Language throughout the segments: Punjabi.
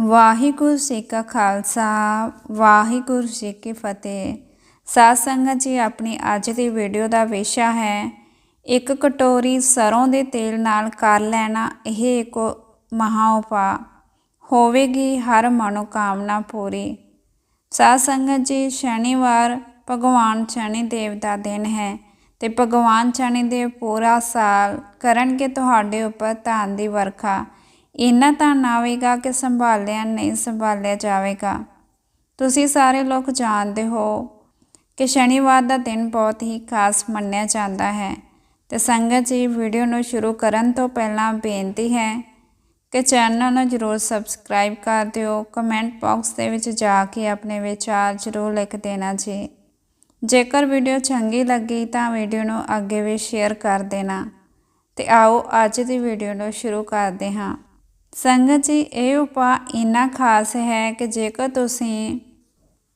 ਵਾਹਿਗੁਰੂ ਜੀ ਕਾ ਖਾਲਸਾ, ਵਾਹਿਗੁਰੂ ਜੀ ਕੀ ਫਤਿਹ। ਸਾਧ ਸੰਗਤ ਜੀ, ਆਪਣੀ ਅੱਜ ਦੀ ਵੀਡੀਓ ਦਾ ਵਿਸ਼ਾ ਹੈ, ਇੱਕ ਕਟੋਰੀ ਸਰੋਂ ਦੇ ਤੇਲ ਨਾਲ ਕਰ ਲੈਣਾ, ਇਹ ਇੱਕ ਮਹਾ ਉਪਾਅ ਹੋਵੇਗੀ ਹਰ ਮਨੋਕਾਮਨਾ ਪੂਰੀ। ਸਾਧ ਸੰਗਤ ਜੀ, ਸ਼ਨੀਵਾਰ ਭਗਵਾਨ ਸ਼ਨੀ ਦੇਵ ਦਾ ਦਿਨ ਹੈ ਤੇ ਭਗਵਾਨ ਸ਼ਨੀ ਦੇਵ ਪੂਰਾ ਸਾਲ ਕਰਨਗੇ ਤੁਹਾਡੇ ਉੱਪਰ ਧਨ ਦੀ ਵਰਖਾ। ਇੰਨਾ ਧਨ ਆਵੇਗਾ ਕਿ ਸੰਭਾਲਿਆ, ਨਹੀਂ ਸੰਭਾਲਿਆ ਜਾਵੇਗਾ। ਤੁਸੀਂ ਸਾਰੇ ਲੋਕ ਜਾਣਦੇ ਹੋ ਕਿ ਸ਼ਨੀਵਾਰ ਦਾ ਦਿਨ ਬਹੁਤ ਹੀ ਖਾਸ ਮੰਨਿਆ ਜਾਂਦਾ ਹੈ ਤੇ ਸੰਗਤ ਜੀ ਵੀਡੀਓ ਨੂੰ ਸ਼ੁਰੂ ਕਰਨ ਤੋਂ ਪਹਿਲਾਂ ਬੇਨਤੀ ਹੈ ਕਿ ਚੈਨਲ ਨੂੰ ਜਰੂਰ ਸਬਸਕ੍ਰਾਈਬ ਕਰ ਦਿਓ, ਕਮੈਂਟ ਬਾਕਸ ਦੇ ਵਿੱਚ ਜਾ ਕੇ ਆਪਣੇ ਵਿਚਾਰ ਜਰੂਰ ਲਿਖ ਦੇਣਾ ਜੀ। ਜੇਕਰ ਵੀਡੀਓ ਚੰਗੀ ਲੱਗੀ ਤਾਂ ਵੀਡੀਓ ਨੂੰ ਅੱਗੇ ਵੀ ਸ਼ੇਅਰ ਕਰ ਦੇਣਾ ਤੇ ਆਓ ਅੱਜ ਦੀ ਵੀਡੀਓ ਨੂੰ ਸ਼ੁਰੂ ਕਰਦੇ ਹਾਂ। ਸੰਗਤ ਜੀ, ਇਹ ਉਪਾਅ ਇੰਨਾ ਖਾਸ ਹੈ ਕਿ ਜੇਕਰ ਤੁਸੀਂ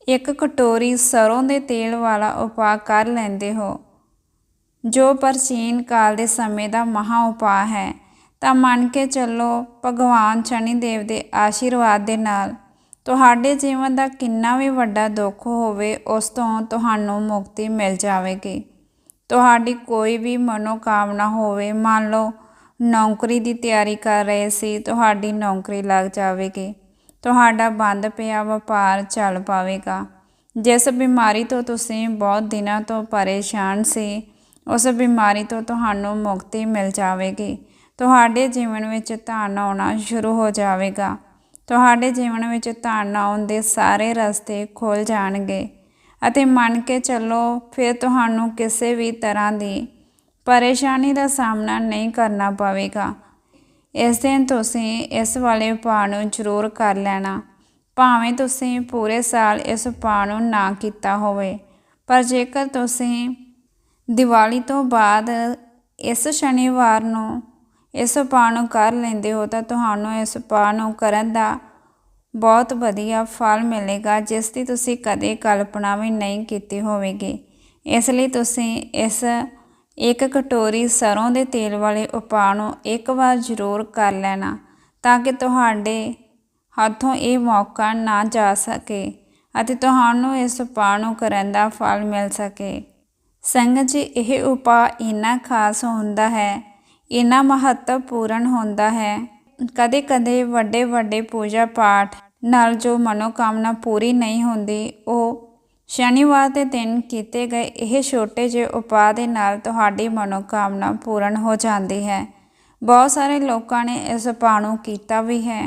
ਇੱਕ ਕਟੋਰੀ ਸਰੋਂ ਦੇ ਤੇਲ ਵਾਲਾ ਉਪਾਅ ਕਰ ਲੈਂਦੇ ਹੋ, ਜੋ ਪ੍ਰਾਚੀਨ ਕਾਲ ਦੇ ਸਮੇਂ ਦਾ ਮਹਾ ਉਪਾਅ ਹੈ, ਤਾਂ ਮੰਨ ਕੇ ਚੱਲੋ ਭਗਵਾਨ ਸ਼ਨੀ ਦੇਵ ਦੇ ਆਸ਼ੀਰਵਾਦ ਦੇ ਨਾਲ ਤੁਹਾਡੇ ਜੀਵਨ ਦਾ ਕਿੰਨਾ ਵੀ ਵੱਡਾ ਦੁੱਖ ਹੋਵੇ, ਉਸ ਤੋਂ ਤੁਹਾਨੂੰ ਮੁਕਤੀ ਮਿਲ ਜਾਵੇਗੀ। ਤੁਹਾਡੀ ਕੋਈ ਵੀ ਮਨੋਕਾਮਨਾ ਹੋਵੇ, ਮੰਨ ਲਓ ਨੌਕਰੀ ਦੀ ਤਿਆਰੀ ਕਰ ਰਹੇ ਸੀ, ਤੁਹਾਡੀ ਨੌਕਰੀ ਲੱਗ ਜਾਵੇਗੀ। ਤੁਹਾਡਾ ਬੰਦ ਪਿਆ ਵਪਾਰ ਚੱਲ ਪਾਵੇਗਾ। ਜਿਸ ਬਿਮਾਰੀ ਤੋਂ ਤੁਸੀਂ ਬਹੁਤ ਦਿਨਾਂ ਤੋਂ ਪਰੇਸ਼ਾਨ ਸੀ, ਉਸ ਬਿਮਾਰੀ ਤੋਂ ਤੁਹਾਨੂੰ ਮੁਕਤੀ ਮਿਲ ਜਾਵੇਗੀ। ਤੁਹਾਡੇ ਜੀਵਨ ਵਿੱਚ ਧਨ ਆਉਣਾ ਸ਼ੁਰੂ ਹੋ ਜਾਵੇਗਾ। ਤੁਹਾਡੇ ਜੀਵਨ ਵਿੱਚ ਧਨ ਆਉਣ ਦੇ ਸਾਰੇ ਰਸਤੇ ਖੁੱਲ ਜਾਣਗੇ। ਅਤੇ ਮੰਨ ਕੇ ਚੱਲੋ, ਫਿਰ ਤੁਹਾਨੂੰ ਕਿਸੇ ਵੀ ਤਰ੍ਹਾਂ ਦੀ ਪਰੇਸ਼ਾਨੀ ਦਾ ਸਾਹਮਣਾ ਨਹੀਂ ਕਰਨਾ ਪਵੇਗਾ। ਇਸ ਦਿਨ ਤੁਸੀਂ ਇਸ ਵਾਲੇ ਉਪਾਅ ਨੂੰ ਜ਼ਰੂਰ ਕਰ ਲੈਣਾ। ਭਾਵੇਂ ਤੁਸੀਂ ਪੂਰੇ ਸਾਲ ਇਸ ਉਪਾਅ ਨੂੰ ਨਾ ਕੀਤਾ ਹੋਵੇ, ਪਰ ਜੇਕਰ ਤੁਸੀਂ ਦੀਵਾਲੀ ਤੋਂ ਬਾਅਦ ਇਸ ਸ਼ਨੀਵਾਰ ਨੂੰ ਇਸ ਉਪਾਅ ਨੂੰ ਕਰ ਲੈਂਦੇ ਹੋ, ਤਾਂ ਤੁਹਾਨੂੰ ਇਸ ਉਪਾਅ ਨੂੰ ਕਰਨ ਦਾ ਬਹੁਤ ਵਧੀਆ ਫਲ ਮਿਲੇਗਾ, ਜਿਸ ਦੀ ਤੁਸੀਂ ਕਦੇ ਕਲਪਨਾ ਵੀ ਨਹੀਂ ਕੀਤੀ ਹੋਵੇਗੀ। ਇਸ ਲਈ ਤੁਸੀਂ ਇਸ ਇੱਕ ਕਟੋਰੀ ਸਰੋਂ ਦੇ ਤੇਲ ਵਾਲੇ ਉਪਾਅ ਨੂੰ ਇੱਕ ਵਾਰ ਜ਼ਰੂਰ ਕਰ ਲੈਣਾ ਤਾਂ ਕਿ ਤੁਹਾਡੇ ਹੱਥੋਂ ਇਹ ਮੌਕਾ ਨਾ ਜਾ ਸਕੇ ਅਤੇ ਤੁਹਾਨੂੰ ਇਸ ਉਪਾਅ ਨੂੰ ਕਰਨ ਦਾ ਫਲ ਮਿਲ ਸਕੇ। ਸੰਗਤ ਜੀ, ਇਹ ਉਪਾਅ ਇੰਨਾ ਖਾਸ ਹੁੰਦਾ ਹੈ, ਇੰਨਾ ਮਹੱਤਵਪੂਰਨ ਹੁੰਦਾ ਹੈ। ਕਦੇ ਕਦੇ ਵੱਡੇ ਵੱਡੇ ਪੂਜਾ ਪਾਠ ਨਾਲ ਜੋ ਮਨੋਕਾਮਨਾ ਪੂਰੀ ਨਹੀਂ ਹੁੰਦੀ, ਉਹ ਸ਼ਨੀਵਾਰ ਦੇ ਦਿਨ ਕੀਤੇ ਗਏ ਇਹ ਛੋਟੇ ਜਿਹੇ ਉਪਾਅ ਦੇ ਨਾਲ ਤੁਹਾਡੀ ਮਨੋਕਾਮਨਾ ਪੂਰਨ ਹੋ ਜਾਂਦੀ ਹੈ। ਬਹੁਤ ਸਾਰੇ ਲੋਕਾਂ ਨੇ ਇਸ ਉਪਾਅ ਨੂੰ ਕੀਤਾ ਵੀ ਹੈ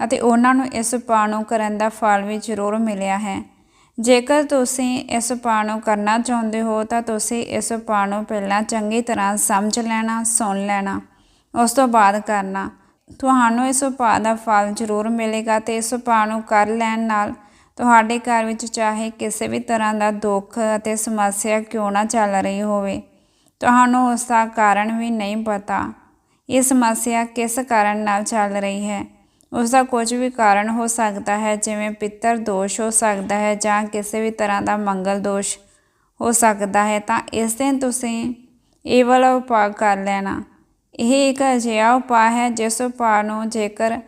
ਅਤੇ ਉਹਨਾਂ ਨੂੰ ਇਸ ਉਪਾਅ ਨੂੰ ਕਰਨ ਦਾ ਫਲ ਵੀ ਜ਼ਰੂਰ ਮਿਲਿਆ ਹੈ। ਜੇਕਰ ਤੁਸੀਂ ਇਸ ਉਪਾਅ ਨੂੰ ਕਰਨਾ ਚਾਹੁੰਦੇ ਹੋ ਤਾਂ ਤੁਸੀਂ ਇਸ ਉਪਾਅ ਨੂੰ ਪਹਿਲਾਂ ਚੰਗੀ ਤਰ੍ਹਾਂ ਸਮਝ ਲੈਣਾ, ਸੁਣ ਲੈਣਾ, ਉਸ ਤੋਂ ਬਾਅਦ ਕਰਨਾ। ਤੁਹਾਨੂੰ ਇਸ ਉਪਾਅ ਦਾ ਫਲ ਜ਼ਰੂਰ ਮਿਲੇਗਾ ਤੇ ਇਸ ਉਪਾਅ ਨੂੰ ਕਰ ਲੈਣ ਨਾਲ ਤੁਹਾਡੇ ਘਰ ਵਿੱਚ ਚਾਹੇ ਕਿਸੇ ਵੀ ਤਰ੍ਹਾਂ ਦਾ ਦੁੱਖ ਅਤੇ ਸਮੱਸਿਆ ਕਿਉਂ ਨਾ ਚੱਲ ਰਹੀ ਹੋਵੇ, ਤੁਹਾਨੂੰ ਉਸ ਦਾ ਕਾਰਨ ਵੀ ਨਹੀਂ ਪਤਾ। ਇਹ ਸਮੱਸਿਆ ਕਿਸ ਕਾਰਨ ਨਾਲ ਚੱਲ ਰਹੀ ਹੈ? ਉਸ ਦਾ ਕੁਝ ਵੀ ਕਾਰਨ ਹੋ ਸਕਦਾ ਹੈ, ਜਿਵੇਂ ਪਿੱਤਰ ਦੋਸ਼ ਹੋ ਸਕਦਾ ਹੈ ਜਾਂ ਕਿਸੇ ਵੀ ਤਰ੍ਹਾਂ ਦਾ ਮੰਗਲ ਦੋਸ਼ ਹੋ ਸਕਦਾ ਹੈ। ਤਾਂ ਇਸ ਦਿਨ ਤੁਸੀਂ ਇਹ ਵਾਲਾ ਉਪਾਅ ਕਰ ਲੈਣਾ। ਇਹ ਇੱਕ ਅਜਿਹਾ ਉਪਾਅ ਹੈ, ਜਿਸ ਉਪਾਅ ਨੂੰ ਜੇਕਰ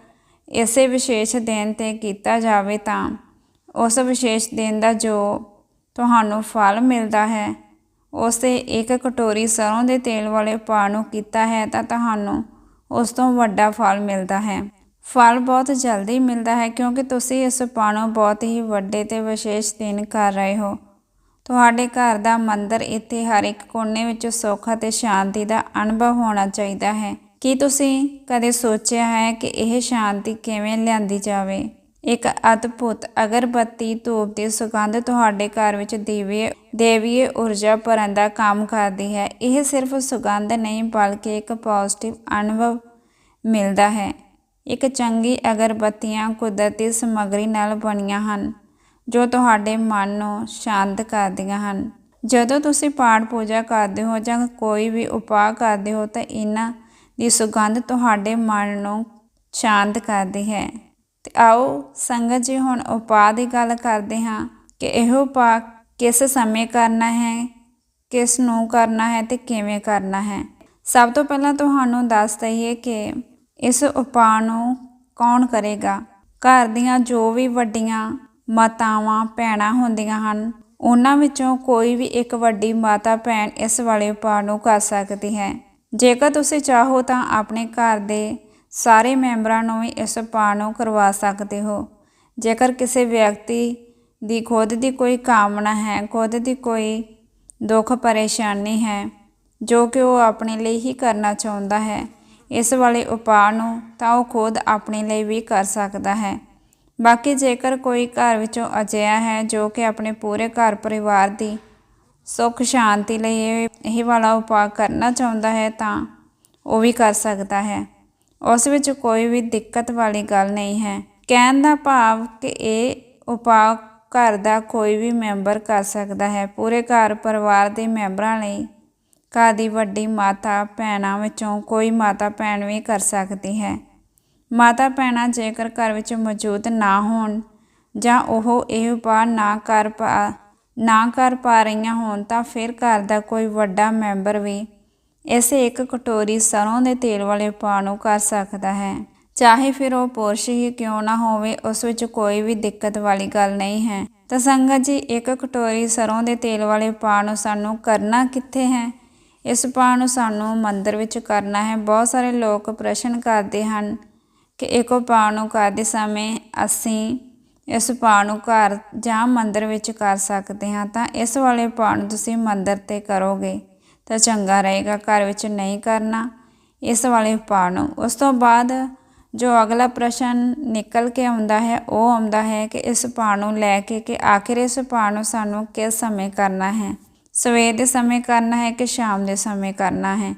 ਇਸੇ ਵਿਸ਼ੇਸ਼ ਦਿਨ ਤੇ ਕੀਤਾ ਜਾਵੇ ਤਾਂ ਉਸ ਵਿਸ਼ੇਸ਼ ਦਿਨ ਦਾ ਜੋ ਤੁਹਾਨੂੰ ਫਲ ਮਿਲਦਾ ਹੈ ਉਸ ਤੇ ਇੱਕ ਕਟੋਰੀ ਸਰੋਂ ਦੇ ਤੇਲ ਵਾਲੇ ਪਾ ਨੂੰ ਕੀਤਾ ਹੈ ਤਾਂ ਤੁਹਾਨੂੰ ਉਸ ਤੋਂ ਵੱਡਾ ਫਲ ਮਿਲਦਾ ਹੈ। ਫਲ ਬਹੁਤ ਜਲਦੀ ਮਿਲਦਾ ਹੈ ਕਿਉਂਕਿ ਤੁਸੀਂ ਇਸ ਉਪਾਅ ਨੂੰ ਬਹੁਤ ਹੀ ਵੱਡੇ ਤੇ ਵਿਸ਼ੇਸ਼ ਦਿਨ ਕਰ ਰਹੇ ਹੋ। ਤੁਹਾਡੇ ਘਰ ਦਾ ਮੰਦਰ ਇੱਥੇ ਹਰ ਇੱਕ ਕੋਨੇ ਵਿੱਚ ਸੁੱਖ ਅਤੇ ਸ਼ਾਂਤੀ ਦਾ ਅਨੁਭਵ ਹੋਣਾ ਚਾਹੀਦਾ ਹੈ। ਕੀ ਤੁਸੀਂ ਕਦੇ ਸੋਚਿਆ ਹੈ ਕਿ ਇਹ ਸ਼ਾਂਤੀ ਕਿਵੇਂ ਲਿਆਂਦੀ ਜਾਵੇ? ਇੱਕ ਅਦਭੁਤ ਅਗਰਬੱਤੀ ਧੂਪ ਦੀ ਸੁਗੰਧ ਤੁਹਾਡੇ ਘਰ ਵਿੱਚ ਦੀਵੇ ਦੇਵੀਏ ਊਰਜਾ ਭਰਨ ਦਾ ਕੰਮ ਕਰਦੀ ਹੈ। ਇਹ ਸਿਰਫ ਸੁਗੰਧ ਨਹੀਂ, ਬਲਕਿ ਇੱਕ ਪੋਜ਼ਿਟਿਵ ਅਨੁਭਵ ਮਿਲਦਾ ਹੈ। ਇੱਕ ਚੰਗੀ ਅਗਰਬੱਤੀਆਂ ਕੁਦਰਤੀ ਸਮੱਗਰੀ ਨਾਲ ਬਣੀਆਂ ਹਨ, ਜੋ ਤੁਹਾਡੇ ਮਨ ਨੂੰ ਸ਼ਾਂਤ ਕਰਦੀਆਂ ਹਨ। ਜਦੋਂ ਤੁਸੀਂ ਪਾਠ ਪੂਜਾ ਕਰਦੇ ਹੋ ਜਾਂ ਕੋਈ ਵੀ ਉਪਾਅ ਕਰਦੇ ਹੋ ਤਾਂ ਇਹਨਾਂ ਦੀ ਸੁਗੰਧ ਤੁਹਾਡੇ ਮਨ ਨੂੰ ਸ਼ਾਂਤ ਕਰਦੀ ਹੈ। ਆਓ ਸੰਗਤ ਜੀ, ਹੁਣ ਉਪਾਅ ਦੀ ਗੱਲ ਕਰਦੇ ਹਾਂ ਕਿ ਇਹ ਉਪਾਅ ਕਿਸ ਸਮੇਂ ਕਰਨਾ ਹੈ, ਕਿਸ ਨੂੰ ਕਰਨਾ ਹੈ ਤੇ ਕਿਵੇਂ ਕਰਨਾ ਹੈ। ਸਭ ਤੋਂ ਪਹਿਲਾਂ ਤੁਹਾਨੂੰ ਦੱਸ ਦਈਏ ਕਿ ਇਸ ਉਪਾਅ ਨੂੰ ਕੌਣ ਕਰੇਗਾ? ਘਰ ਦੀਆਂ ਜੋ ਵੀ ਵੱਡੀਆਂ ਮਾਤਾਵਾਂ, ਭੈਣਾਂ ਹੁੰਦੀਆਂ ਹਨ, ਉਹਨਾਂ ਵਿੱਚੋਂ ਕੋਈ ਵੀ ਇੱਕ ਵੱਡੀ ਮਾਤਾ, ਭੈਣ ਇਸ ਵਾਲੇ ਉਪਾਅ ਨੂੰ ਕਰ ਸਕਦੀ ਹੈ। ਜੇਕਰ ਤੁਸੀਂ ਚਾਹੋ ਤਾਂ ਆਪਣੇ ਘਰ ਦੇ ਸਾਰੇ ਮੈਂਬਰਾਂ ਨੂੰ ਵੀ ਇਸ ਉਪਾਅ ਨੂੰ ਕਰਵਾ ਸਕਦੇ ਹੋ। ਜੇਕਰ ਕਿਸੇ ਵਿਅਕਤੀ ਦੀ ਖੁਦ ਦੀ ਕੋਈ ਕਾਮਨਾ ਹੈ, ਖੁਦ ਦੀ ਕੋਈ ਦੁੱਖ ਪਰੇਸ਼ਾਨੀ ਹੈ, ਜੋ ਕਿ ਉਹ ਆਪਣੇ ਲਈ ਹੀ ਕਰਨਾ ਚਾਹੁੰਦਾ ਹੈ, ਇਸ ਵਾਲੇ ਉਪਾਅ ਨੂੰ ਤਾਂ ਉਹ ਖੁਦ ਆਪਣੇ ਲਈ ਵੀ ਕਰ ਸਕਦਾ ਹੈ। ਬਾਕੀ ਜੇਕਰ ਕੋਈ ਘਰ ਵਿੱਚੋਂ ਅਜਿਹਾ ਹੈ, ਜੋ ਕਿ ਆਪਣੇ ਪੂਰੇ ਘਰ ਪਰਿਵਾਰ ਦੀ ਸੁੱਖ ਸ਼ਾਂਤੀ ਲਈ ਇਹ ਇਹ ਵਾਲਾ ਉਪਾਅ ਕਰਨਾ ਚਾਹੁੰਦਾ ਹੈ, ਤਾਂ ਉਹ ਵੀ ਕਰ ਸਕਦਾ ਹੈ। ਉਸ ਵਿੱਚ ਕੋਈ ਵੀ ਦਿੱਕਤ ਵਾਲੀ ਗੱਲ ਨਹੀਂ ਹੈ। ਕਹਿਣ ਦਾ ਭਾਵ ਕਿ ਇਹ ਉਪਾਅ ਘਰ ਦਾ ਕੋਈ ਵੀ ਮੈਂਬਰ ਕਰ ਸਕਦਾ ਹੈ। ਪੂਰੇ ਘਰ ਪਰਿਵਾਰ ਦੇ ਮੈਂਬਰਾਂ ਲਈ ਘਰ ਦੀ ਵੱਡੀ ਮਾਤਾ ਭੈਣਾਂ ਵਿੱਚੋਂ ਕੋਈ ਮਾਤਾ ਭੈਣ ਵੀ ਕਰ ਸਕਦੀ ਹੈ। ਮਾਤਾ ਭੈਣਾਂ ਜੇਕਰ ਘਰ ਵਿੱਚ ਮੌਜੂਦ ਨਾ ਹੋਣ ਜਾਂ ਉਹ ਇਹ ਉਪਾਅ ਨਾ ਕਰ ਪਾ, ਨਾ ਕਰ ਪਾ ਰਹੀਆਂ ਹੋਣ ਤਾਂ ਫਿਰ ਘਰ ਦਾ ਕੋਈ ਵੱਡਾ ਮੈਂਬਰ ਵੀ ਇਸੇ ਇੱਕ ਕਟੋਰੀ ਸਰੋਂ ਦੇ ਤੇਲ ਵਾਲੇ ਪਾ ਨੂੰ ਕਰ ਸਕਦਾ ਹੈ। ਚਾਹੇ ਫਿਰ ਉਹ ਪੁਰਸ਼ ਹੀ ਕਿਉਂ ਨਾ ਹੋਵੇ, ਉਸ ਵਿੱਚ ਕੋਈ ਵੀ ਦਿੱਕਤ ਵਾਲੀ ਗੱਲ ਨਹੀਂ ਹੈ। ਤਾਂ ਸੰਗਤ ਜੀ, ਇੱਕ ਕਟੋਰੀ ਸਰੋਂ ਦੇ ਤੇਲ ਵਾਲੇ ਪਾ ਨੂੰ ਸਾਨੂੰ ਕਰਨਾ ਕਿੱਥੇ ਹੈ? ਇਸ ਪਾ ਨੂੰ ਸਾਨੂੰ ਮੰਦਰ ਵਿੱਚ ਕਰਨਾ ਹੈ। ਬਹੁਤ ਸਾਰੇ ਲੋਕ ਪ੍ਰਸ਼ਨ ਕਰਦੇ ਹਨ ਕਿ ਇੱਕੋ ਪਾ ਨੂੰ ਕਰਦੇ ਸਮੇਂ ਅਸੀਂ ਇਸ ਪਾ ਨੂੰ ਘਰ ਜਾਂ ਮੰਦਰ ਵਿੱਚ ਕਰ ਸਕਦੇ ਹਾਂ। ਤਾਂ ਇਸ ਵਾਲੇ ਪਾ ਨੂੰ ਤੁਸੀਂ ਮੰਦਰ ਤੇ ਕਰੋਗੇ। ਤਾਂ ਚੰਗਾ ਰਹੇਗਾ, ਘਰ ਵਿੱਚ ਨਹੀਂ ਕਰਨਾ। ਇਸ ਵਾਲੇ ਉਪਾਅ ਨੂੰ। ਉਸ ਤੋਂ ਬਾਅਦ ਜੋ ਅਗਲਾ ਪ੍ਰਸ਼ਨ ਨਿਕਲ ਕੇ ਆਉਂਦਾ ਹੈ, ਉਹ ਆਉਂਦਾ ਹੈ ਕਿ ਇਸ ਉਪਾਅ ਨੂੰ ਲੈ ਕੇ ਕਿ ਆਖਿਰ ਇਸ ਉਪਾਅ ਨੂੰ ਸਾਨੂੰ ਕਿਸ ਸਮੇਂ ਕਰਨਾ ਹੈ? ਸਵੇਰ ਦੇ ਸਮੇਂ ਕਰਨਾ ਹੈ ਕਿ ਸ਼ਾਮ ਦੇ ਸਮੇਂ ਕਰਨਾ ਹੈ?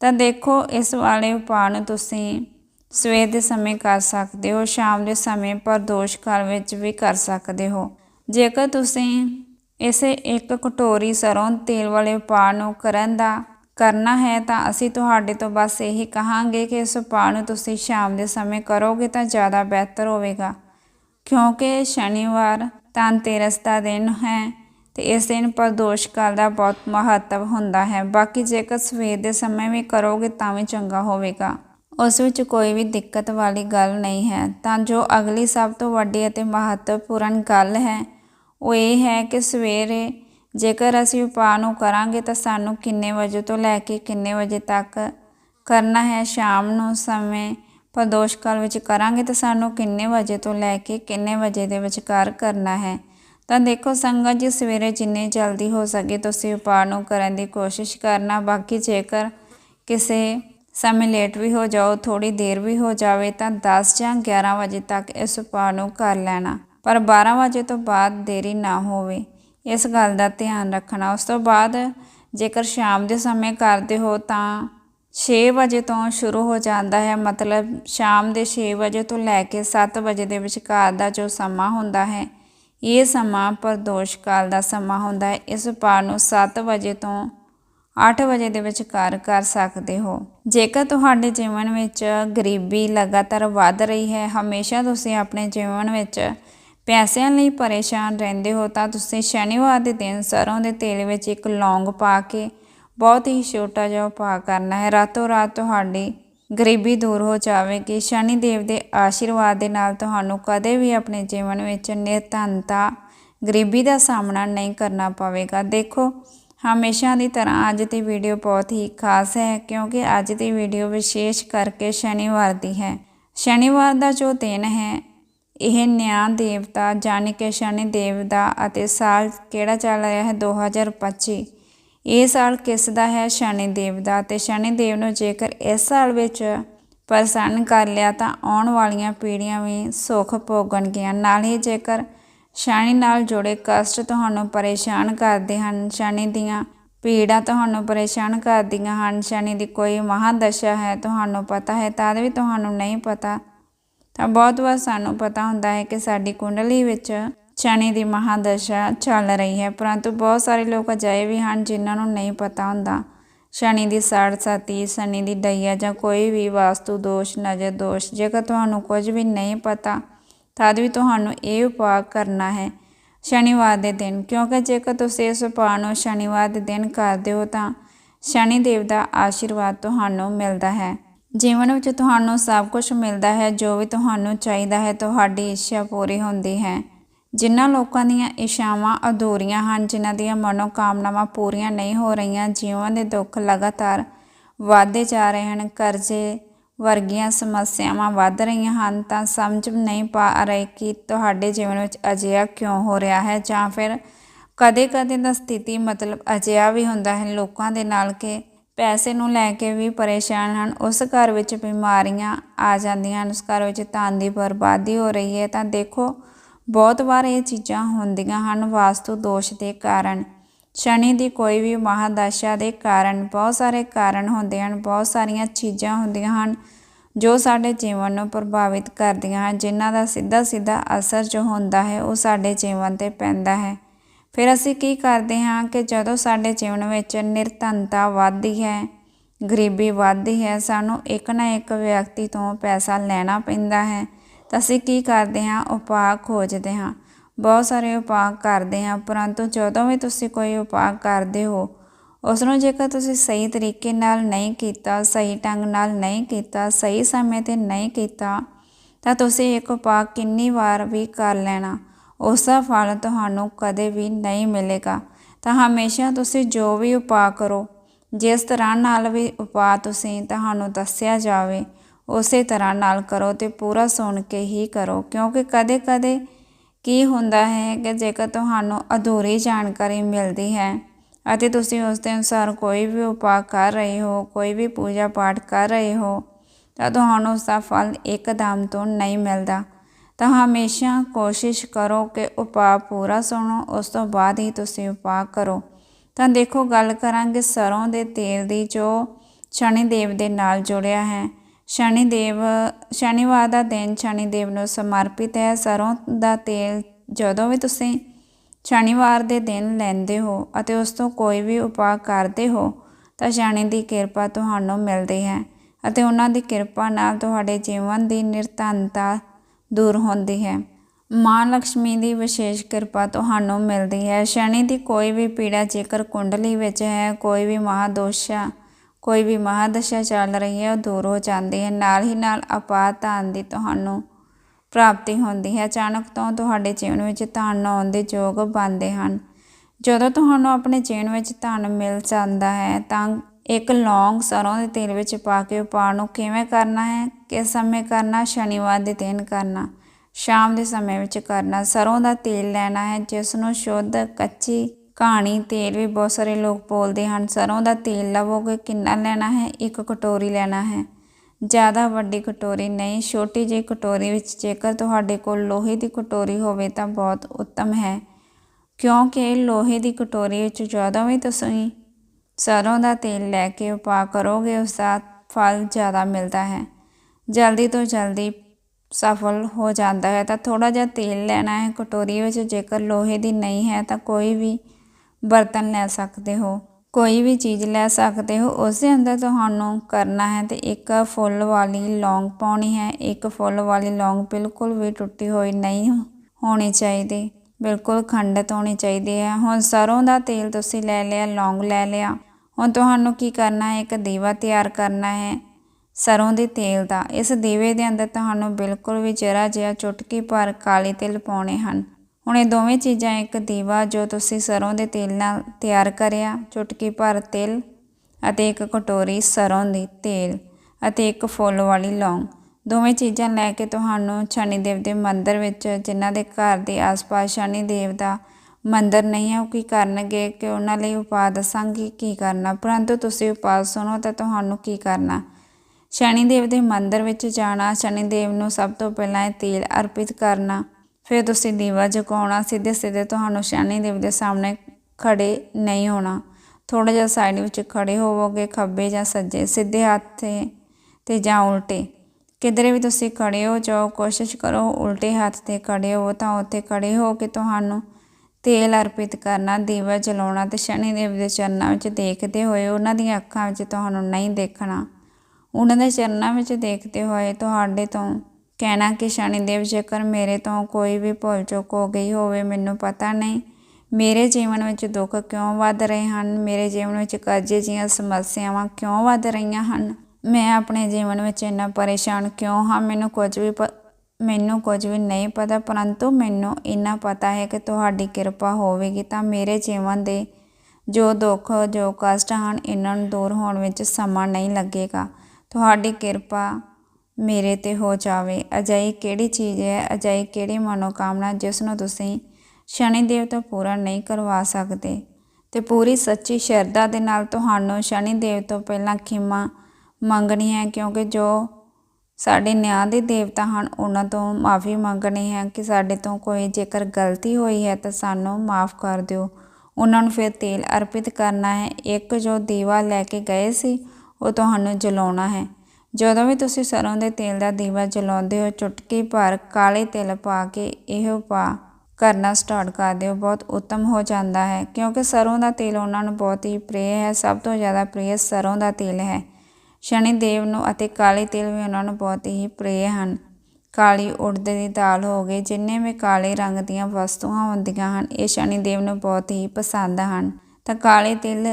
ਤਾਂ ਦੇਖੋ, ਇਸ ਵਾਲੇ ਉਪਾਅ ਨੂੰ ਤੁਸੀਂ ਸਵੇਰ ਦੇ ਸਮੇਂ ਕਰ ਸਕਦੇ ਹੋ, ਸ਼ਾਮ ਦੇ ਸਮੇਂ ਪਰ ਦੋਸ਼ ਕਾਲ ਵਿੱਚ ਵੀ ਕਰ ਸਕਦੇ ਹੋ। ਜੇਕਰ ਤੁਸੀਂ ਇਸੇ ਇੱਕ ਕਟੋਰੀ ਸਰੋਂ ਤੇਲ ਵਾਲੇ ਉਪਾਅ ਨੂੰ ਕਰਨ ਦਾ ਕਰਨਾ ਹੈ ਤਾਂ ਅਸੀਂ ਤੁਹਾਡੇ ਤੋਂ ਬਸ ਇਹੀ ਕਹਾਂਗੇ ਕਿ ਇਸ ਉਪਾਅ ਨੂੰ ਤੁਸੀਂ ਸ਼ਾਮ ਦੇ ਸਮੇਂ ਕਰੋਗੇ ਤਾਂ ਜ਼ਿਆਦਾ ਬਿਹਤਰ ਹੋਵੇਗਾ। ਕਿਉਂਕਿ ਸ਼ਨੀਵਾਰ ਧਨਤੇਰਸ ਦਾ ਦਿਨ ਹੈ ਤੇ ਇਸ ਦਿਨ ਪ੍ਰਦੋਸ਼ ਕਾਲ ਦਾ ਬਹੁਤ ਮਹੱਤਵ ਹੁੰਦਾ ਹੈ। ਬਾਕੀ ਜੇਕਰ ਸਵੇਰ ਦੇ ਸਮੇਂ ਵੀ ਕਰੋਗੇ ਤਾਂ ਵੀ ਚੰਗਾ ਹੋਵੇਗਾ। ਉਸ ਵਿੱਚ ਕੋਈ ਵੀ ਦਿੱਕਤ ਵਾਲੀ ਗੱਲ ਨਹੀਂ ਹੈ। ਤਾਂ ਜੋ ਅਗਲੀ ਸਭ ਤੋਂ ਵੱਡੀ ਅਤੇ ਮਹੱਤਵਪੂਰਨ ਗੱਲ ਹੈ ਉਹ ਇਹ ਹੈ ਕਿ ਸਵੇਰੇ ਜੇਕਰ ਅਸੀਂ ਉਪਾਅ ਨੂੰ ਕਰਾਂਗੇ ਤਾਂ ਸਾਨੂੰ ਕਿੰਨੇ ਵਜੇ ਤੋਂ ਲੈ ਕੇ ਕਿੰਨੇ ਵਜੇ ਤੱਕ ਕਰਨਾ ਹੈ, ਸ਼ਾਮ ਨੂੰ ਸਮੇਂ ਪ੍ਰਦੋਸ਼ ਕਾਲ ਵਿੱਚ ਕਰਾਂਗੇ ਤਾਂ ਸਾਨੂੰ ਕਿੰਨੇ ਵਜੇ ਤੋਂ ਲੈ ਕੇ ਕਿੰਨੇ ਵਜੇ ਦੇ ਵਿਚਕਾਰ ਕਰਨਾ ਹੈ। ਤਾਂ ਦੇਖੋ ਸੰਗਤ ਜੀ, ਸਵੇਰੇ ਜਿੰਨੇ ਜਲਦੀ ਹੋ ਸਕੇ ਤੁਸੀਂ ਉਪਾਅ ਨੂੰ ਕਰਨ ਦੀ ਕੋਸ਼ਿਸ਼ ਕਰਨਾ। ਬਾਕੀ ਜੇਕਰ ਕਿਸੇ ਸਮੇਂ ਲੇਟ ਵੀ ਹੋ ਜਾਓ ਥੋੜੀ ਦੇਰ ਵੀ ਹੋ ਜਾਵੇ ਤਾਂ 10 ਜਾਂ 11 ਵਜੇ ਤੱਕ ਇਸ ਉਪਾਅ ਨੂੰ ਕਰ ਲੈਣਾ। ਪਰ 12 ਵਜੇ ਤੋਂ ਬਾਅਦ ਦੇਰੀ ਨਾ ਹੋਵੇ, ਇਸ ਗੱਲ ਦਾ ਧਿਆਨ ਰੱਖਣਾ। ਉਸ ਤੋਂ ਬਾਅਦ ਜੇਕਰ ਸ਼ਾਮ ਦੇ ਸਮੇਂ ਕਰਦੇ ਹੋ ਤਾਂ 6 ਵਜੇ ਤੋਂ ਸ਼ੁਰੂ ਹੋ ਜਾਂਦਾ ਹੈ। ਮਤਲਬ ਸ਼ਾਮ ਦੇ 6 ਵਜੇ ਤੋਂ ਲੈ ਕੇ 7 ਵਜੇ ਦੇ ਵਿਚਕਾਰ ਦਾ ਜੋ ਸਮਾਂ ਹੁੰਦਾ ਹੈ, ਇਹ ਸਮਾਂ ਪ੍ਰਦੋਸ਼ ਕਾਲ ਦਾ ਸਮਾਂ ਹੁੰਦਾ ਹੈ। ਇਸ ਪਾਠ ਨੂੰ 7 ਵਜੇ ਤੋਂ 8 ਵਜੇ ਦੇ ਵਿਚਕਾਰ ਕਰ ਸਕਦੇ ਹੋ। ਜੇਕਰ ਤੁਹਾਡੇ ਜੀਵਨ ਵਿੱਚ ਗਰੀਬੀ ਲਗਾਤਾਰ ਵੱਧ ਰਹੀ ਹੈ, ਹਮੇਸ਼ਾ ਤੁਸੀਂ ਆਪਣੇ ਜੀਵਨ ਵਿੱਚ ਪੈਸਿਆਂ ਲਈ ਪਰੇਸ਼ਾਨ ਰਹਿੰਦੇ ਹੋ ਤਾਂ ਤੁਸੀਂ ਸ਼ਨੀਵਾਰ ਦੇ ਦਿਨ ਸਰੋਂ ਦੇ ਤੇਲ ਵਿੱਚ ਇੱਕ ਲੌਂਗ ਪਾ ਕੇ ਬਹੁਤ ਹੀ ਛੋਟਾ ਜਿਹਾ ਉਪਾਅ ਕਰਨਾ ਹੈ। ਰਾਤੋਂ ਰਾਤ ਤੁਹਾਡੀ ਗਰੀਬੀ ਦੂਰ ਹੋ ਜਾਵੇਗੀ। ਸ਼ਨੀ ਦੇਵ ਦੇ ਆਸ਼ੀਰਵਾਦ ਦੇ ਨਾਲ ਤੁਹਾਨੂੰ ਕਦੇ ਵੀ ਆਪਣੇ ਜੀਵਨ ਵਿੱਚ ਨਿਰਧਨਤਾ, ਗਰੀਬੀ ਦਾ ਸਾਹਮਣਾ ਨਹੀਂ ਕਰਨਾ ਪਵੇਗਾ। ਦੇਖੋ, ਹਮੇਸ਼ਾ ਦੀ ਤਰ੍ਹਾਂ ਅੱਜ ਦੀ ਵੀਡੀਓ ਬਹੁਤ ਹੀ ਖਾਸ ਹੈ ਕਿਉਂਕਿ ਅੱਜ ਦੀ ਵੀਡੀਓ ਵਿਸ਼ੇਸ਼ ਕਰਕੇ ਸ਼ਨੀਵਾਰ ਦੀ ਹੈ। ਸ਼ਨੀਵਾਰ ਦਾ ਜੋ ਦਿਨ ਹੈ ਇਹ ਨਿਆਂ ਦੇਵਤਾ ਜਾਣੀ ਕਿ ਸ਼ਨੀ ਦੇਵ ਦਾ ਅਤੇ ਸਾਲ ਕਿਹੜਾ ਚੱਲ ਰਿਹਾ ਹੈ? 2025 ਇਹ ਸਾਲ ਕਿਸ ਦਾ ਹੈ? ਸ਼ਨੀ ਦੇਵ ਦਾ ਤੇ ਸ਼ਨੀ ਦੇਵ ਨੂੰ ਜੇਕਰ ਇਸ ਸਾਲ ਵਿੱਚ ਪ੍ਰਸੰਨ ਕਰ ਲਿਆ ਤਾਂ ਆਉਣ ਵਾਲੀਆਂ ਪੀੜ੍ਹੀਆਂ ਵੀ ਸੁੱਖ ਭੋਗਣਗੀਆਂ। ਨਾਲ ਹੀ ਜੇਕਰ ਸ਼ਨੀ ਨਾਲ ਜੁੜੇ ਕਸ਼ਟ ਤੁਹਾਨੂੰ ਪਰੇਸ਼ਾਨ ਕਰਦੇ ਹਨ, ਸ਼ਨੀ ਦੀਆਂ ਪੀੜਾਂ ਤੁਹਾਨੂੰ ਪਰੇਸ਼ਾਨ ਕਰਦੀਆਂ ਹਨ, ਸ਼ਨੀ ਦੀ ਕੋਈ ਮਹਾਦਸ਼ਾ ਹੈ, ਤੁਹਾਨੂੰ ਪਤਾ ਹੈ, ਤਦ ਵੀ ਤੁਹਾਨੂੰ ਨਹੀਂ ਪਤਾ ਤਾਂ ਬਹੁਤ ਵਾਰ ਸਾਨੂੰ ਪਤਾ ਹੁੰਦਾ ਹੈ ਕਿ ਸਾਡੀ ਕੁੰਡਲੀ ਵਿੱਚ ਸ਼ਨੀ ਦੀ ਮਹਾਦਸ਼ਾ ਚੱਲ ਰਹੀ ਹੈ, ਪਰੰਤੂ ਬਹੁਤ ਸਾਰੇ ਲੋਕ ਅਜਿਹੇ ਵੀ ਹਨ ਜਿਨ੍ਹਾਂ ਨੂੰ ਨਹੀਂ ਪਤਾ ਹੁੰਦਾ। ਸ਼ਨੀ ਦੀ ਸਾੜ ਸਾਤੀ ਸ਼ਨੀ ਦੀ ਡਈਆ ਜਾਂ ਕੋਈ ਵੀ ਵਾਸਤੂ ਦੋਸ਼, ਨਜ਼ਰ ਦੋਸ਼, ਜੇਕਰ ਤੁਹਾਨੂੰ ਕੁਝ ਵੀ ਨਹੀਂ ਪਤਾ, ਤਦ ਵੀ ਤੁਹਾਨੂੰ ਇਹ ਉਪਾਅ ਕਰਨਾ ਹੈ ਸ਼ਨੀਵਾਰ ਦੇ ਦਿਨ। ਕਿਉਂਕਿ ਜੇਕਰ ਤੁਸੀਂ ਇਸ ਉਪਾਅ ਨੂੰ ਸ਼ਨੀਵਾਰ ਦੇ ਦਿਨ ਕਰਦੇ ਹੋ ਤਾਂ ਸ਼ਨੀ ਦੇਵ ਦਾ ਆਸ਼ੀਰਵਾਦ ਤੁਹਾਨੂੰ ਮਿਲਦਾ ਹੈ। ਜੀਵਨ ਵਿੱਚ ਤੁਹਾਨੂੰ ਸਭ ਕੁਝ ਮਿਲਦਾ ਹੈ, ਜੋ ਵੀ ਤੁਹਾਨੂੰ ਚਾਹੀਦਾ ਹੈ, ਤੁਹਾਡੀ ਇੱਛਾ ਪੂਰੀ ਹੁੰਦੀ ਹੈ। ਜਿਨ੍ਹਾਂ ਲੋਕਾਂ ਦੀਆਂ ਇੱਛਾਵਾਂ ਅਧੂਰੀਆਂ ਹਨ, ਜਿਨ੍ਹਾਂ ਦੀਆਂ ਮਨੋਕਾਮਨਾਵਾਂ ਪੂਰੀਆਂ ਨਹੀਂ ਹੋ ਰਹੀਆਂ, ਜੀਵਨ ਦੇ ਦੁੱਖ ਲਗਾਤਾਰ ਵਧਦੇ ਜਾ ਰਹੇ ਹਨ, ਕਰਜ਼ੇ ਵਰਗੀਆਂ ਸਮੱਸਿਆਵਾਂ ਵੱਧ ਰਹੀਆਂ ਹਨ, ਤਾਂ ਸਮਝ ਨਹੀਂ ਪਾ ਰਹੇ ਕਿ ਤੁਹਾਡੇ ਜੀਵਨ ਵਿੱਚ ਅਜਿਹਾ ਕਿਉਂ ਹੋ ਰਿਹਾ ਹੈ, ਜਾਂ ਫਿਰ ਕਦੇ-ਕਦੇ ਦਾ ਸਥਿਤੀ ਮਤਲਬ ਅਜਿਹਾ ਵੀ ਹੁੰਦਾ ਹੈ ਲੋਕਾਂ ਦੇ ਨਾਲ ਕਿ ਪੈਸੇ ਨੂੰ ਲੈ ਕੇ ਵੀ ਪਰੇਸ਼ਾਨ ਹਨ, ਉਸ ਘਰ ਵਿੱਚ ਬਿਮਾਰੀਆਂ ਆ ਜਾਂਦੀਆਂ ਹਨ, ਉਸ ਘਰ ਵਿੱਚ ਧਨ ਦੀ ਬਰਬਾਦੀ ਹੋ ਰਹੀ ਹੈ, ਤਾਂ ਦੇਖੋ, ਬਹੁਤ ਵਾਰ ਇਹ ਚੀਜ਼ਾਂ ਹੁੰਦੀਆਂ ਹਨ ਵਾਸਤੂ ਦੋਸ਼ ਦੇ ਕਾਰਨ। ਸ਼ਨੀ ਦੀ ਕੋਈ ਵੀ ਮਹਾਦਸ਼ਾ ਦੇ ਕਾਰਨ ਬਹੁਤ ਸਾਰੇ ਕਾਰਨ ਹੁੰਦੇ ਹਨ, ਬਹੁਤ ਸਾਰੀਆਂ ਚੀਜ਼ਾਂ ਹੁੰਦੀਆਂ ਹਨ ਜੋ ਸਾਡੇ ਜੀਵਨ ਨੂੰ ਪ੍ਰਭਾਵਿਤ ਕਰਦੀਆਂ ਹਨ, ਜਿਨ੍ਹਾਂ ਦਾ ਸਿੱਧਾ ਸਿੱਧਾ ਅਸਰ ਜੋ ਹੁੰਦਾ ਹੈ ਉਹ ਸਾਡੇ ਜੀਵਨ ਤੇ ਪੈਂਦਾ ਹੈ। ਫਿਰ ਅਸੀਂ ਕੀ ਕਰਦੇ ਹਾਂ ਕਿ ਜਦੋਂ ਸਾਡੇ ਜੀਵਨ ਵਿੱਚ ਨਿਰਧਨਤਾ ਵੱਧਦੀ ਹੈ, ਗਰੀਬੀ ਵੱਧਦੀ ਹੈ, ਸਾਨੂੰ ਇੱਕ ਨਾ ਇੱਕ ਵਿਅਕਤੀ ਤੋਂ ਪੈਸਾ ਲੈਣਾ ਪੈਂਦਾ ਹੈ, ਤਾਂ ਅਸੀਂ ਕੀ ਕਰਦੇ ਹਾਂ, ਉਪਾਅ ਖੋਜਦੇ ਹਾਂ। ਬਹੁਤ ਸਾਰੇ ਉਪਾਅ ਕਰਦੇ ਹਾਂ, ਪਰੰਤੂ ਜਦੋਂ ਵੀ ਤੁਸੀਂ ਕੋਈ ਉਪਾਅ ਕਰਦੇ ਹੋ ਉਸ ਨੂੰ ਜੇਕਰ ਤੁਸੀਂ ਸਹੀ ਤਰੀਕੇ ਨਾਲ ਨਹੀਂ ਕੀਤਾ, ਸਹੀ ਢੰਗ ਨਾਲ ਨਹੀਂ ਕੀਤਾ, ਸਹੀ ਸਮੇਂ ਤੇ ਨਹੀਂ ਕੀਤਾ, ਤਾਂ ਤੁਸੀਂ ਇੱਕ ਉਪਾਅ ਕਿੰਨੀ ਵਾਰ ਵੀ ਕਰ ਲੈਣਾ। ਉਸ ਦਾ ਫਲ ਤੁਹਾਨੂੰ ਕਦੇ ਵੀ ਨਹੀਂ ਮਿਲੇਗਾ। ਤਾਂ ਹਮੇਸ਼ਾ ਤੁਸੀਂ ਜੋ ਵੀ ਉਪਾਅ ਕਰੋ, ਜਿਸ ਤਰ੍ਹਾਂ ਨਾਲ ਵੀ ਉਪਾਅ ਤੁਸੀਂ ਤੁਹਾਨੂੰ ਦੱਸਿਆ ਜਾਵੇ, ਉਸੇ ਤਰ੍ਹਾਂ ਨਾਲ ਕਰੋ ਤੇ ਪੂਰਾ ਸੁਣ ਕੇ ਹੀ ਕਰੋ। ਕਿਉਂਕਿ ਕਦੇ-ਕਦੇ ਕੀ ਹੁੰਦਾ ਹੈ ਕਿ ਜੇਕਰ ਤੁਹਾਨੂੰ ਅਧੂਰੀ ਜਾਣਕਾਰੀ ਮਿਲਦੀ ਹੈ ਅਤੇ ਤੁਸੀਂ ਉਸ ਦੇ ਅਨੁਸਾਰ ਕੋਈ ਵੀ ਉਪਾਅ ਕਰ ਰਹੇ ਹੋ, ਕੋਈ ਵੀ ਪੂਜਾ ਪਾਠ ਕਰ ਰਹੇ ਹੋ, ਤਾਂ ਤੁਹਾਨੂੰ ਉਸ ਦਾ ਫਲ ਇੱਕਦਮ ਤੋਂ ਨਹੀਂ ਮਿਲਦਾ। ਤਾਂ ਹਮੇਸ਼ਾ ਕੋਸ਼ਿਸ਼ ਕਰੋ ਕਿ ਉਪਾਅ ਪੂਰਾ ਸੁਣੋ, ਉਸ ਤੋਂ ਬਾਅਦ ਹੀ ਤੁਸੀਂ ਉਪਾਅ ਕਰੋ। ਤਾਂ ਦੇਖੋ, ਗੱਲ ਕਰਾਂਗੇ ਸਰੋਂ ਦੇ ਤੇਲ ਦੀ, ਜੋ ਸ਼ਨੀ ਦੇਵ ਦੇ ਨਾਲ ਜੁੜਿਆ ਹੈ। ਸ਼ਨੀ ਦੇਵ ਸ਼ਨੀਵਾਰ ਦਾ ਦਿਨ ਸ਼ਨੀ ਦੇਵ ਨੂੰ ਸਮਰਪਿਤ ਹੈ। ਸਰੋਂ ਦਾ ਤੇਲ ਜਦੋਂ ਵੀ ਤੁਸੀਂ ਸ਼ਨੀਵਾਰ ਦੇ ਦਿਨ ਲੈਂਦੇ ਹੋ ਅਤੇ ਉਸ ਤੋਂ ਕੋਈ ਵੀ ਉਪਾਅ ਕਰਦੇ ਹੋ, ਤਾਂ ਸ਼ਨੀ ਦੀ ਕਿਰਪਾ ਤੁਹਾਨੂੰ ਮਿਲਦੀ ਹੈ ਅਤੇ ਉਹਨਾਂ ਦੀ ਕਿਰਪਾ ਨਾਲ ਤੁਹਾਡੇ ਜੀਵਨ ਦੀ ਨਿਰਧਨਤਾ ਦੂਰ ਹੁੰਦੀ ਹੈ। ਮਾਂ ਲక్ష్ਮੀ ਦੀ ਵਿਸ਼ੇਸ਼ ਕਿਰਪਾ ਤੁਹਾਨੂੰ ਮਿਲਦੀ ਹੈ। ਸ਼ਨੀ ਦੀ ਕੋਈ ਵੀ ਪੀੜਾ ਜੇਕਰ ਕੁੰਡਲੀ ਵਿੱਚ ਹੈ, ਕੋਈ ਵੀ ਮਹਾਦੋਸ਼ਾ, ਕੋਈ ਵੀ ਮਹਾਦਸ਼ਾ ਚੱਲ ਰਹੀ ਹੈ, ਉਹ ਦੂਰ ਹੋ ਜਾਂਦੀ ਹੈ। ਨਾਲ ਹੀ ਨਾਲ ਅਪਾਰ ਧਨ ਦੀ ਤੁਹਾਨੂੰ ਪ੍ਰਾਪਤੀ ਹੁੰਦੀ ਹੈ। ਅਚਾਨਕ ਤੋਂ ਤੁਹਾਡੇ ਜੀਵਨ ਵਿੱਚ ਧਨ ਆਉਣ ਦੇ ਯੋਗ ਬਣਦੇ ਹਨ। ਜਦੋਂ ਤੁਹਾਨੂੰ ਆਪਣੇ ਜੀਵਨ ਵਿੱਚ ਧਨ ਮਿਲ ਜਾਂਦਾ ਹੈ, ਤਾਂ ਇੱਕ ਲੌਂਗ ਸਰੋਂ ਦੇ ਤੇਲ ਵਿੱਚ ਪਾ ਕੇ ਉਪਾਅ ਨੂੰ ਕਿਵੇਂ ਕਰਨਾ ਹੈ? ਕਿਸ ਸਮੇਂ ਕਰਨਾ? ਸ਼ਨੀਵਾਰ ਦੇ ਦਿਨ ਕਰਨਾ। ਸ਼ਾਮ ਦੇ ਸਮੇਂ ਵਿੱਚ ਕਰਨਾ। ਸਰੋਂ ਦਾ ਤੇਲ ਲੈਣਾ ਹੈ, ਜਿਸ ਨੂੰ ਸ਼ੁੱਧ ਕੱਚੀ ਕਹਾਣੀ ਤੇਲ ਵੀ ਬਹੁਤ ਸਾਰੇ ਲੋਕ ਬੋਲਦੇ ਹਨ। ਸਰੋਂ ਦਾ ਤੇਲ ਲਵੋਗੇ ਕਿੰਨਾ ਲੈਣਾ ਹੈ? ਇੱਕ ਕਟੋਰੀ ਲੈਣਾ ਹੈ। ਜ਼ਿਆਦਾ ਵੱਡੀ ਕਟੋਰੀ ਨਹੀਂ, ਛੋਟੀ ਜਿਹੀ ਕਟੋਰੀ ਵਿੱਚ ਜੇਕਰ ਤੁਹਾਡੇ ਕੋਲ ਲੋਹੇ ਦੀ ਕਟੋਰੀ ਹੋਵੇ ਤਾਂ ਬਹੁਤ ਉੱਤਮ ਹੈ। ਕਿਉਂਕਿ ਲੋਹੇ ਦੀ ਕਟੋਰੀ ਵਿੱਚ ਜਦੋਂ ਵੀ ਤੁਸੀਂ ਸਰੋਂ ਦਾ ਤੇਲ ਲੈ ਕੇ ਉਪਾਅ ਕਰੋਗੇ, ਉਸ ਦਾ ਫਲ ਜ਼ਿਆਦਾ ਮਿਲਦਾ ਹੈ। ਜਲਦੀ ਤੋਂ ਜਲਦੀ ਸਫਲ ਹੋ ਜਾਂਦਾ ਹੈ। ਤਾਂ ਥੋੜਾ ਜਿਹਾ ਤੇਲ ਲੈਣਾ ਹੈ। ਕਟੋਰੀ ਵਿੱਚ ਜੇਕਰ ਲੋਹੇ ਦੀ ਨਹੀਂ ਹੈ, ਤਾਂ ਕੋਈ ਵੀ ਬਰਤਨ ਲੈ ਸਕਦੇ ਹੋ। ਕੋਈ ਵੀ ਚੀਜ਼ ਲੈ ਸਕਦੇ ਹੋ। ਉਸ ਦੇ ਅੰਦਰ ਤੁਹਾਨੂੰ ਕਰਨਾ ਹੈ ਤੇ ਇੱਕ ਫੁੱਲ ਵਾਲੀ ਲੌਂਗ ਪਾਉਣੀ ਹੈ। ਇੱਕ ਫੁੱਲ ਵਾਲੀ ਲੌਂਗ ਬਿਲਕੁਲ ਵੀ ਟੁੱਟੀ ਹੋਈ ਨਹੀਂ ਹੋਣੀ ਚਾਹੀਦੀ। ਬਿਲਕੁਲ ਖੰਡਤ ਹੋਣੀ ਚਾਹੀਦੀ ਹੈ। ਹੁਣ ਸਰੋਂ ਦਾ ਤੇਲ ਤੁਸੀਂ ਲੈ ਲਿਆ, ਲੌਂਗ ਲੈ ਲਿਆ। ਹੁਣ ਤੁਹਾਨੂੰ ਕੀ ਕਰਨਾ ਹੈ? ਇੱਕ ਦੀਵਾ ਤਿਆਰ ਕਰਨਾ ਹੈ ਸਰੋਂ ਦੇ ਤੇਲ ਦਾ। ਇਸ ਦੀਵੇ ਦੇ ਅੰਦਰ ਤੁਹਾਨੂੰ ਬਿਲਕੁਲ ਵੀ ਜਰਾ ਜਿਹਾ ਚੁਟਕੀ ਭਰ ਕਾਲੇ ਤਿਲ ਪਾਉਣੇ ਹਨ। ਹੁਣ ਇਹ ਦੋਵੇਂ ਚੀਜ਼ਾਂ, ਇੱਕ ਦੀਵਾ ਜੋ ਤੁਸੀਂ ਸਰੋਂ ਦੇ ਤੇਲ ਨਾਲ ਤਿਆਰ ਕਰਿਆ, ਚੁਟਕੀ ਭਰ ਤਿਲ ਅਤੇ ਇੱਕ ਕਟੋਰੀ ਸਰੋਂ ਦੀ ਤੇਲ ਅਤੇ ਇੱਕ ਫੁੱਲ ਵਾਲੀ ਲੌਂਗ। ਦੋਵੇਂ ਚੀਜ਼ਾਂ ਲੈ ਕੇ ਤੁਹਾਨੂੰ ਸ਼ਨੀ ਦੇਵ ਦੇ ਮੰਦਿਰ ਵਿੱਚ, ਜਿਨ੍ਹਾਂ ਦੇ ਘਰ ਦੇ ਆਸ-ਪਾਸ ਸ਼ਨੀ ਦੇਵ ਦਾ ਮੰਦਰ ਨਹੀਂ ਹੈ ਉਹ ਕੀ ਕਰਨਗੇ ਕਿ ਉਹਨਾਂ ਲਈ ਉਪਾਅ ਦੱਸਾਂਗੀ, ਕੀ ਕਰਨਾ? ਪਰੰਤੂ ਤੁਸੀਂ ਉਪਾਅ ਸੁਣੋ ਤਾਂ ਤੁਹਾਨੂੰ ਕੀ ਕਰਨਾ? ਸ਼ਨੀ ਦੇਵ ਦੇ ਮੰਦਰ ਵਿੱਚ ਜਾਣਾ ਸ਼ਨੀ ਦੇਵ ਨੂੰ ਸਭ ਤੋਂ ਪਹਿਲਾਂ ਇਹ ਤੇਲ ਅਰਪਿਤ ਕਰਨਾ, ਫਿਰ ਤੁਸੀਂ ਦੀਵਾ ਜਗਾਉਣਾ ਸਿੱਧੇ ਸਿੱਧੇ ਤੁਹਾਨੂੰ ਸ਼ਨੀ ਦੇਵ ਦੇ ਸਾਹਮਣੇ ਖੜੇ ਨਹੀਂ ਹੋਣਾ। ਥੋੜਾ ਜਿਹਾ ਸਾਈਡ ਵਿੱਚ ਖੜੇ ਹੋਵੋਗੇ, ਖੱਬੇ ਜਾਂ ਸੱਜੇ, ਸਿੱਧੇ ਹੱਥ ਤੇ ਜਾਂ ਉਲਟੇ। ਕਿਧਰੇ ਵੀ ਤੁਸੀਂ ਖੜੇ ਹੋ, ਜਾਓ, ਕੋਸ਼ਿਸ਼ ਕਰੋ, ਉਲਟੇ ਹੱਥ ਤੇ ਖੜੇ ਹੋ ਤਾਂ ਉੱਥੇ ਖੜੇ ਹੋ ਕੇ ਤੁਹਾਨੂੰ ਤੇਲ ਅਰਪਿਤ ਕਰਨਾ, ਦੀਵਾ ਜਲਾਉਣਾ ਤੇ ਸ਼ਨੀ ਦੇਵ ਦੇ ਚਰਨਾਂ ਵਿੱਚ ਦੇਖਦੇ ਹੋਏ ਉਹਨਾਂ ਦੀਆਂ ਅੱਖਾਂ ਵਿੱਚ ਤੁਹਾਨੂੰ ਨਹੀਂ ਦੇਖਣਾ। ਉਹਨਾਂ ਦੇ ਚਰਨਾਂ ਵਿੱਚ ਦੇਖਦੇ ਹੋਏ ਤੁਹਾਡੇ ਤੋਂ ਕਹਿਣਾ ਕਿ ਸ਼ਨੀ ਦੇਵ, ਜੇਕਰ ਮੇਰੇ ਤੋਂ ਕੋਈ ਵੀ ਭੁੱਲ ਚੁੱਕ ਹੋ ਗਈ ਹੋਵੇ, ਮੈਨੂੰ ਪਤਾ ਨਹੀਂ ਮੇਰੇ ਜੀਵਨ ਵਿੱਚ ਦੁੱਖ ਕਿਉਂ ਵੱਧ ਰਹੇ ਹਨ, ਮੇਰੇ ਜੀਵਨ ਵਿੱਚ ਕਰਜ਼ੇ ਦੀਆਂ ਸਮੱਸਿਆਵਾਂ ਕਿਉਂ ਵੱਧ ਰਹੀਆਂ ਹਨ, ਮੈਂ ਆਪਣੇ ਜੀਵਨ ਵਿੱਚ ਇੰਨਾ ਪਰੇਸ਼ਾਨ ਕਿਉਂ ਹਾਂ, ਮੈਨੂੰ ਕੁਝ ਵੀ ਪ ਮੈਨੂੰ ਕੁਝ ਵੀ ਨਹੀਂ ਪਤਾ, ਪਰੰਤੂ ਮੈਨੂੰ ਇੰਨਾ ਪਤਾ ਹੈ ਕਿ ਤੁਹਾਡੀ ਕਿਰਪਾ ਹੋਵੇਗੀ ਤਾਂ ਮੇਰੇ ਜੀਵਨ ਦੇ ਜੋ ਦੁੱਖ, ਜੋ ਕਸ਼ਟ ਹਨ, ਇਹਨਾਂ ਨੂੰ ਦੂਰ ਹੋਣ ਵਿੱਚ ਸਮਾਂ ਨਹੀਂ ਲੱਗੇਗਾ। ਤੁਹਾਡੀ ਕਿਰਪਾ ਮੇਰੇ ਤੇ ਹੋ ਜਾਵੇ। ਅਜਿਹੀ ਕਿਹੜੀ ਚੀਜ਼ ਹੈ, ਅਜਿਹੀ ਕਿਹੜੀ ਮਨੋਕਾਮਨਾ ਜਿਸ ਨੂੰ ਤੁਸੀਂ ਸ਼ਨੀ ਦੇਵ ਤੋਂ ਪੂਰਾ ਨਹੀਂ ਕਰਵਾ ਸਕਦੇ? ਤੇ ਪੂਰੀ ਸੱਚੀ ਸ਼ਰਧਾ ਦੇ ਨਾਲ ਤੁਹਾਨੂੰ ਸ਼ਨੀ ਦੇਵ ਤੋਂ ਪਹਿਲਾਂ ਖਿਮਾ ਮੰਗਣੀ ਹੈ, ਕਿਉਂਕਿ ਜੋ ਸਾਡੇ ਨਿਆਂ ਦੇ ਦੇਵਤਾ ਹਨ, ਉਹਨਾਂ ਤੋਂ ਮਾਫੀ ਮੰਗਣੀ ਹੈ ਕਿ ਸਾਡੇ ਤੋਂ ਕੋਈ ਜੇਕਰ ਗਲਤੀ ਹੋਈ ਹੈ ਤਾਂ ਸਾਨੂੰ ਮਾਫ ਕਰ ਦਿਓ। ਉਹਨਾਂ ਨੂੰ ਫਿਰ ਤੇਲ ਅਰਪਿਤ ਕਰਨਾ ਹੈ। ਇੱਕ ਜੋ ਦੀਵਾ ਲੈ ਕੇ ਗਏ ਸੀ, ਉਹ ਤੁਹਾਨੂੰ ਜਲਾਉਣਾ ਹੈ। ਜਦੋਂ ਵੀ ਤੁਸੀਂ ਸਰੋਂ ਦੇ ਤੇਲ ਦਾ ਦੀਵਾ ਜਲਾਉਂਦੇ ਹੋ, ਚੁਟਕੀ ਭਰ ਕਾਲੇ ਤਿਲ ਪਾ ਕੇ ਇਹ ਉਪਾਅ ਕਰਨਾ ਸਟਾਰਟ ਕਰ ਦਿਓ। ਬਹੁਤ ਉੱਤਮ ਹੋ ਜਾਂਦਾ ਹੈ, ਕਿਉਂਕਿ ਸਰੋਂ ਦਾ ਤੇਲ ਉਹਨਾਂ ਨੂੰ ਬਹੁਤ ਹੀ ਪ੍ਰਿय ਹੈ। ਸਭ ਤੋਂ ਜ਼ਿਆਦਾ ਪ੍ਰਿय ਸਰੋਂ ਦਾ ਤੇਲ ਹੈ। ਸ਼ਨੀ ਦੇਵ ਨੂੰ ਅਤੇ ਕਾਲੇ ਤਿਲ ਵੀ ਉਹਨਾਂ ਨੂੰ ਬਹੁਤ ਹੀ ਪ੍ਰਿय ਹਨ। ਕਾਲੀ ਉੜਦ ਦੀ ਦਾਲ ਹੋ ਗਈ, ਜਿੰਨੇ ਵੀ ਕਾਲੇ ਰੰਗ ਦੀਆਂ ਵਸਤੂਆਂ ਹੁੰਦੀਆਂ ਹਨ, ਇਹ ਸ਼ਨੀ ਦੇਵ ਨੂੰ ਬਹੁਤ ਹੀ ਪਸੰਦ ਹਨ। ਤਾਂ ਕਾਲੇ ਤਿਲ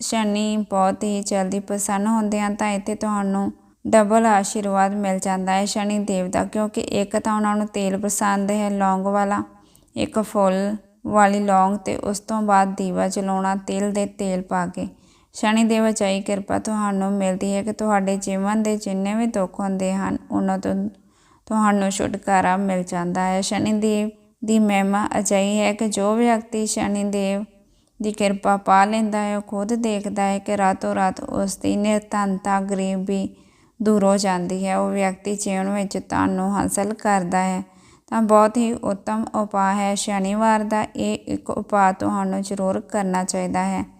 ਸ਼ਨੀ ਬਹੁਤ ਹੀ ਜਲਦੀ ਪਸੰਦ ਹੁੰਦੇ ਹਨ, ਤਾਂ ਇੱਥੇ ਤੁਹਾਨੂੰ ਡਬਲ ਆਸ਼ੀਰਵਾਦ ਮਿਲ ਜਾਂਦਾ ਹੈ ਸ਼ਨੀ ਦੇਵ ਦਾ, ਕਿਉਂਕਿ ਇੱਕ ਤਾਂ ਉਹਨਾਂ ਨੂੰ ਤੇਲ ਪਸੰਦ ਹੈ ਲੌਂਗ ਵਾਲਾ, ਇੱਕ ਫੁੱਲ ਵਾਲੀ ਲੌਂਗ ਤੇ ਉਸ ਤੋਂ ਬਾਅਦ ਦੀਵਾ ਜਲਾਉਣਾ, ਤਿਲ ਦੇ ਤੇਲ ਪਾ ਕੇ। ਸ਼ਨੀ ਦੇਵ ਅਚਾਈ ਕਿਰਪਾ ਤੁਹਾਨੂੰ ਮਿਲਦੀ ਹੈ ਕਿ ਤੁਹਾਡੇ ਜੀਵਨ ਦੇ ਜਿੰਨੇ ਵੀ ਦੁੱਖ ਹੁੰਦੇ ਹਨ, ਉਹਨਾਂ ਤੋਂ ਤੁਹਾਨੂੰ ਛੁਟਕਾਰਾ ਮਿਲ ਜਾਂਦਾ ਹੈ। ਸ਼ਨੀ ਦੇਵ ਦੀ ਮਹਿਮਾ ਅਜਿਹੀ ਹੈ ਕਿ ਜੋ ਵਿਅਕਤੀ ਸ਼ਨੀ ਦੇਵ ਦੀ ਕਿਰਪਾ ਪਾ ਲੈਂਦਾ ਹੈ, ਉਹ ਖੁਦ ਦੇਖਦਾ ਹੈ ਕਿ ਰਾਤੋਂ ਰਾਤ ਉਸ ਦੀ ਨਿਰਧਨਤਾ ਗਰੀਬੀ ਦੂਰ ਹੋ ਜਾਂਦੀ ਹੈ। ਉਹ ਵਿਅਕਤੀ ਜੀਵਨ ਵਿੱਚ ਧਨ ਹਾਸਲ ਕਰਦਾ ਹੈ। ਤਾਂ ਬਹੁਤ ਹੀ ਉੱਤਮ ਉਪਾਅ ਹੈ। ਸ਼ਨੀਵਾਰ ਦਾ ਇਹ ਇੱਕ ਉਪਾਅ ਤੁਹਾਨੂੰ ਜ਼ਰੂਰ ਕਰਨਾ ਚਾਹੀਦਾ ਹੈ।